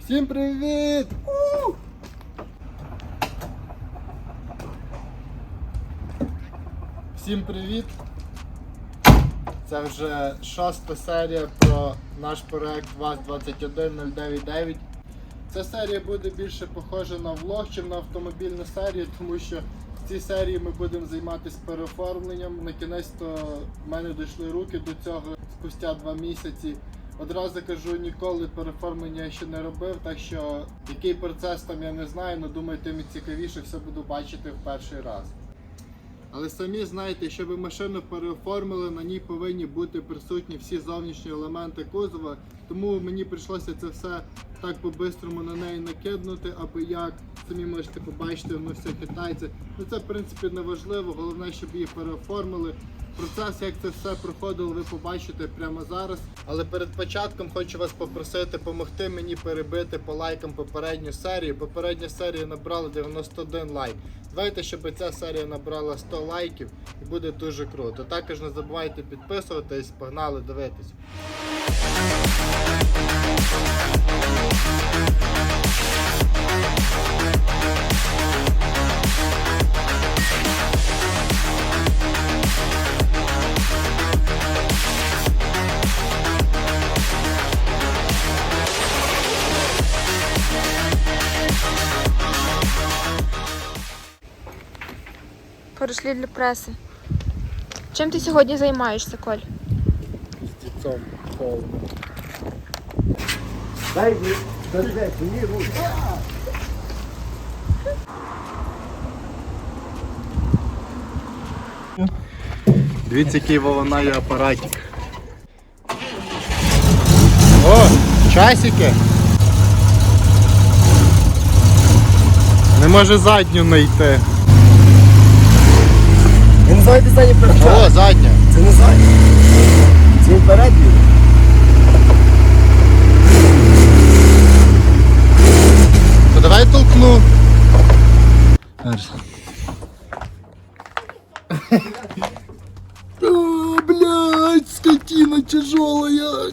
Всім привіт! Всім привіт! Це вже шоста серія про наш проект ВАЗ-21099. Ця серія буде більше похожа на влог, чим на автомобільну серію, тому що в цій серії ми будемо займатися переоформленням. На кінець то в мене дійшли руки до цього спустя два місяці. Одразу кажу, ніколи переоформлення я ще не робив, так що який процес там я не знаю, але думаю, тим і цікавіше все буду бачити в перший раз. Але самі знаєте, щоб машину переоформили, на ній повинні бути присутні всі зовнішні елементи кузова. Тому мені прийшлося це все так по-бистрому на неї накиднути, аби як. Самі можете побачити, воно все хитається. Ну це в принципі не важливо, головне, щоб її переоформили. Процес, як це все проходило, ви побачите прямо зараз. Але перед початком хочу вас попросити допомогти мені перебити по лайкам попередню серію. Попередня серія набрала 91 лайк. Давайте, щоб ця серія набрала 100 лайків і буде дуже круто. Також не забувайте підписуватись, погнали дивитись. Перейшли для преси. Чим ти сьогодні займаєшся, Коль? З дітцом холодно. Дай мені, дай мені руку. Дивіться, який волонає апаратик. О, часики. Не може задню знайти. Я не знаю, О, задня. Це не задні. Це вперед їде. То давай толкну. А, блядь, скотина тяжелая.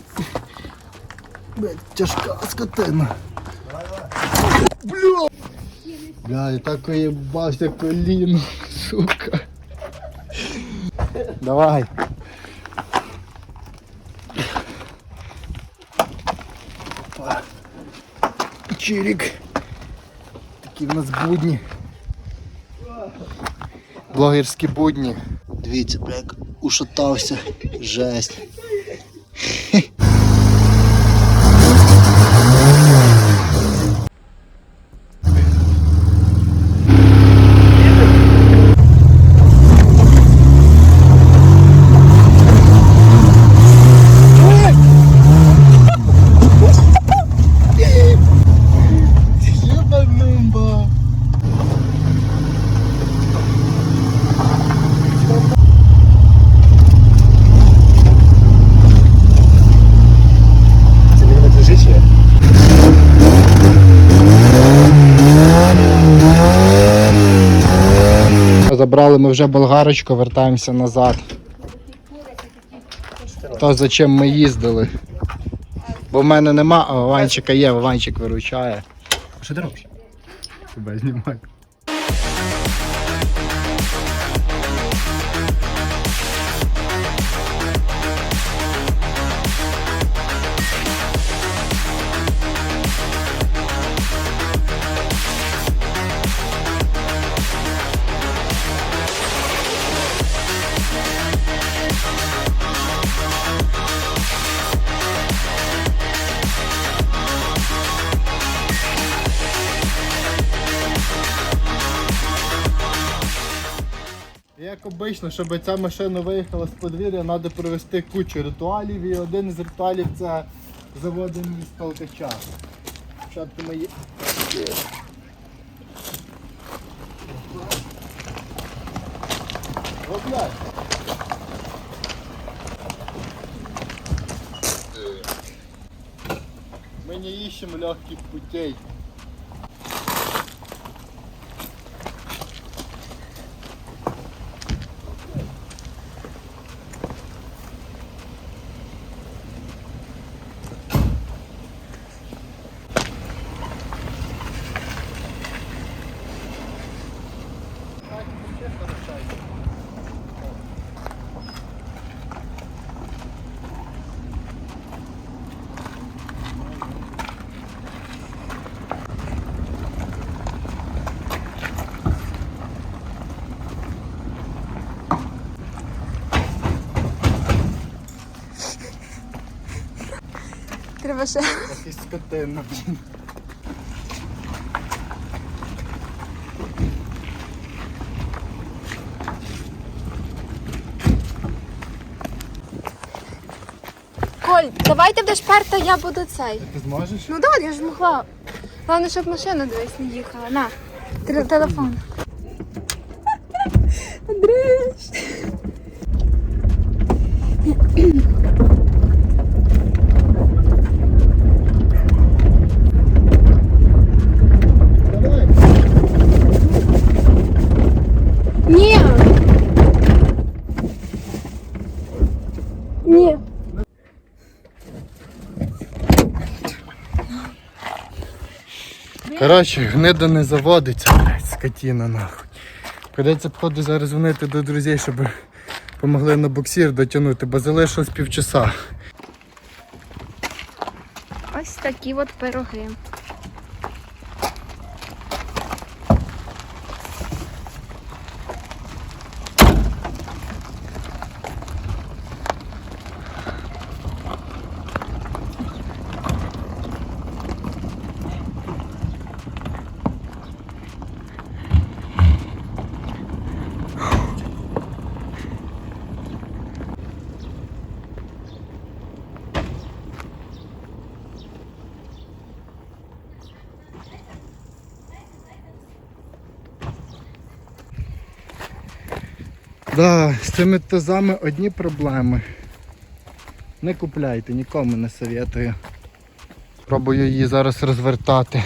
Блядь, тяжка скотина. Бля. Бля, я так уебался коліно, сука. Давай. Опа. Чирик. Такі в нас будні. Блогерські будні. Дивіться, як ушатався. Жесть. Ебанумба. Це мені не лежить ще? Забрали ми вже болгарочку, вертаємося назад. То за чим ми їздили. Бо в мене нема, а Ванчика є, Ванчик виручає. Що ти робиш? Тебе знімаю. Як обично, щоб ця машина виїхала з подвір'я, треба провести кучу ритуалів. І один з ритуалів це заводення з толкача. Спочатку ми є- О, не ищем легких путей. Ще. Якийсь скотина, блін. Коль, давай ти будеш перта, я буду цей. Ти зможеш? Ну давай, я ж могла. Головне, щоб машина дивись не їхала. На, телефон. Андрюш. Давай. Ні. Ні. Коротше, гнида не заводиться, блядь, скотіна нахуй. Придеться походу зараз дзвонити до друзів, щоб допомогли на боксір дотягнути, бо залишилось півчаса. Ось такі от пироги. Да, з цими тазами одні проблеми. Не купляйте, нікому не советую. Пробую її зараз розвертати,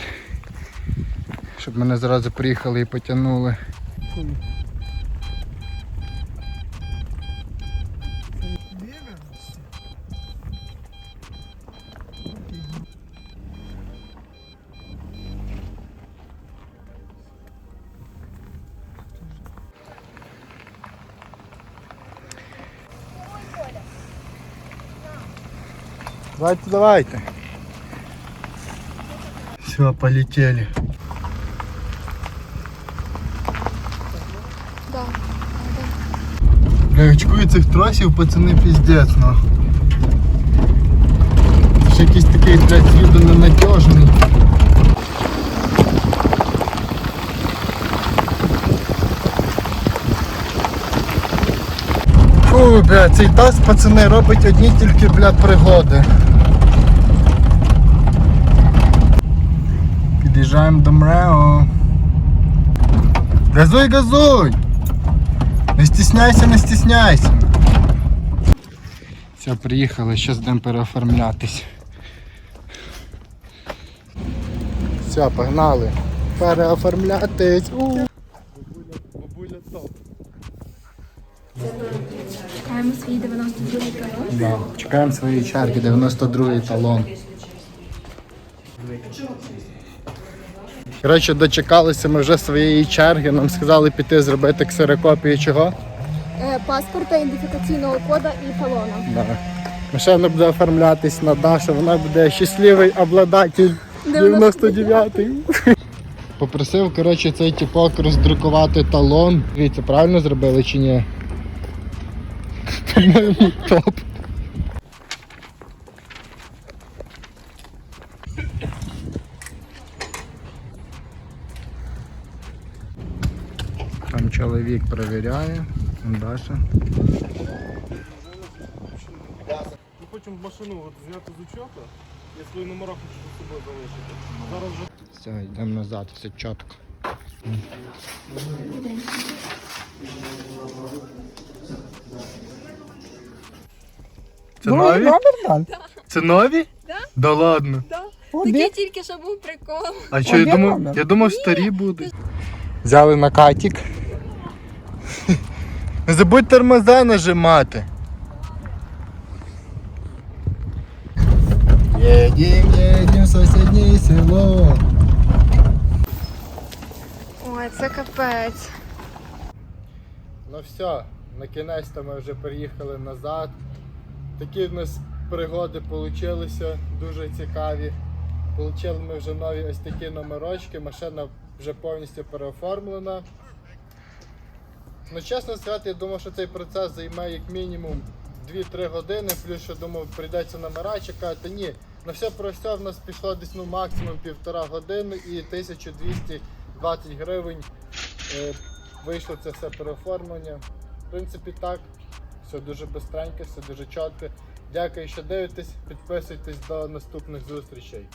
щоб мене зразу приїхали і потягнули. Давайте, давайте. Все, полетели. Да. Бля, очкую цих тросів, пацани, піздець, нахуй. Ще якийсь такий, блядь, виду ненадіжний. Фу, бля, цей таз, пацани, робить одні тільки, блядь, пригоди. Під'їжджаємо до МРЕО. Газуй, газуй! Не стісняйся, не стісняйся. Все, приїхали, зараз будемо переоформлятись. Все, погнали. Переоформлятись. У. Бабуля топ. Чекаємо свій 92-й талон. Да. Чекаємо свої чарки, 92-й талон. Коротше, дочекалися ми вже своєї черги, нам сказали піти зробити ксерокопію чого? Паспорта, ідентифікаційного кода і талона. Да. Машина буде оформлятись на Дашу, вона буде щасливий обладатель 99-й. Попросив, коротше, цей тіпок роздрукувати талон. Дивіться, правильно зробили чи ні? По-моєму, топ. Там чоловік перевіряє, он Даша. Ми хочемо машину от зняти з учета. Я свої номера хочу з собою залишити. Зараз вже Все, йдемо назад, все чітко. Це нові? Це нові? Да. Да ладно. Такий тільки що був прикол. А що, я думав, я думав, старі будуть. Взяли на катік. Не забудь тормоза нажимати. Едем, едем в соседнее село. Ой, це капець. Ну все, на кінець-то ми вже приїхали назад. Такі в нас пригоди вийшли, дуже цікаві. Получили ми вже нові ось такі номерочки, машина вже повністю переоформлена. Ну, чесно сказати, я думав, що цей процес займе як мінімум 2-3 години, плюс що думав, прийдеться номера чекати. Ні, На все про все в нас пішло десь ну, максимум півтора години і 1220 гривень е, вийшло це все переоформлення. В принципі, так. Все дуже бистренько, все дуже чітко. Дякую, що дивитесь. Підписуйтесь до наступних зустрічей.